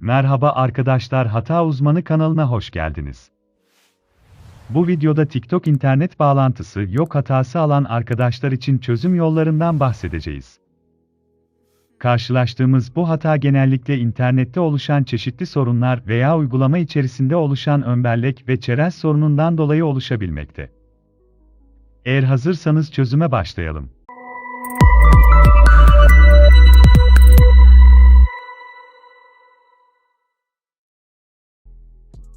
Merhaba arkadaşlar Hata Uzmanı kanalına hoş geldiniz. Bu videoda TikTok internet bağlantısı yok hatası alan arkadaşlar için çözüm yollarından bahsedeceğiz. Karşılaştığımız bu hata genellikle internette oluşan çeşitli sorunlar veya uygulama içerisinde oluşan önbellek ve çerez sorunundan dolayı oluşabilmekte. Eğer hazırsanız çözüme başlayalım.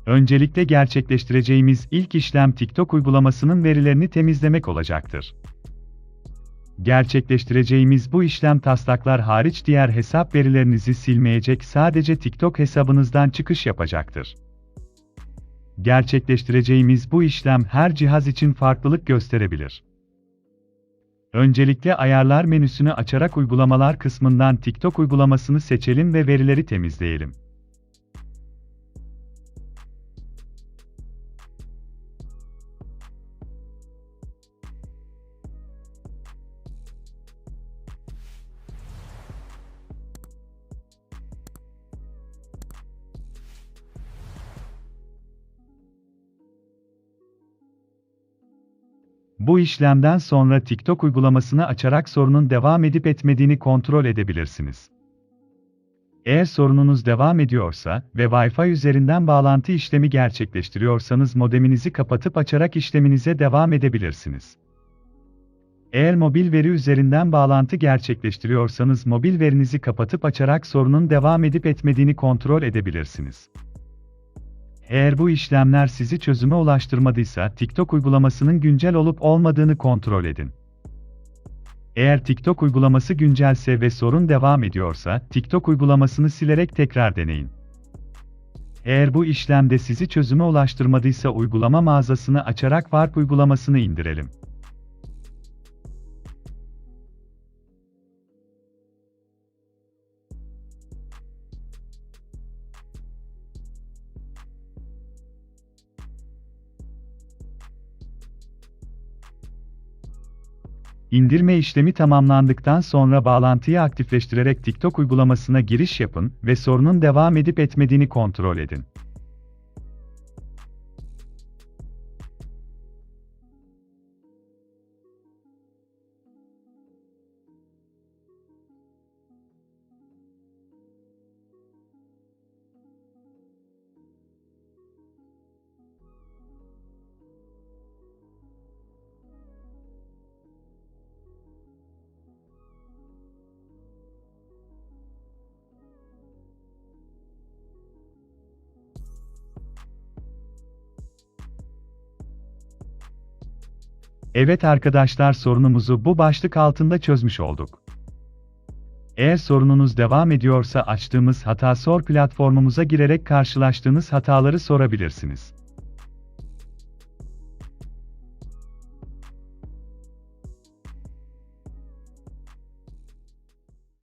Öncelikle gerçekleştireceğimiz ilk işlem TikTok uygulamasının verilerini temizlemek olacaktır. Gerçekleştireceğimiz bu işlem taslaklar hariç diğer hesap verilerinizi silmeyecek sadece TikTok hesabınızdan çıkış yapacaktır. Gerçekleştireceğimiz bu işlem her cihaz için farklılık gösterebilir. Öncelikle ayarlar menüsünü açarak uygulamalar kısmından TikTok uygulamasını seçelim ve verileri temizleyelim. Bu işlemden sonra TikTok uygulamasını açarak sorunun devam edip etmediğini kontrol edebilirsiniz. Eğer sorununuz devam ediyorsa ve Wi-Fi üzerinden bağlantı işlemi gerçekleştiriyorsanız modeminizi kapatıp açarak işleminize devam edebilirsiniz. Eğer mobil veri üzerinden bağlantı gerçekleştiriyorsanız mobil verinizi kapatıp açarak sorunun devam edip etmediğini kontrol edebilirsiniz. Eğer bu işlemler sizi çözüme ulaştırmadıysa TikTok uygulamasının güncel olup olmadığını kontrol edin. Eğer TikTok uygulaması güncelse ve sorun devam ediyorsa, TikTok uygulamasını silerek tekrar deneyin. Eğer bu işlemde sizi çözüme ulaştırmadıysa uygulama mağazasını açarak Warp uygulamasını indirelim. İndirme işlemi tamamlandıktan sonra bağlantıyı aktifleştirerek TikTok uygulamasına giriş yapın ve sorunun devam edip etmediğini kontrol edin. Evet arkadaşlar sorunumuzu bu başlık altında çözmüş olduk. Eğer sorununuz devam ediyorsa açtığımız Hata Sor platformumuza girerek karşılaştığınız hataları sorabilirsiniz.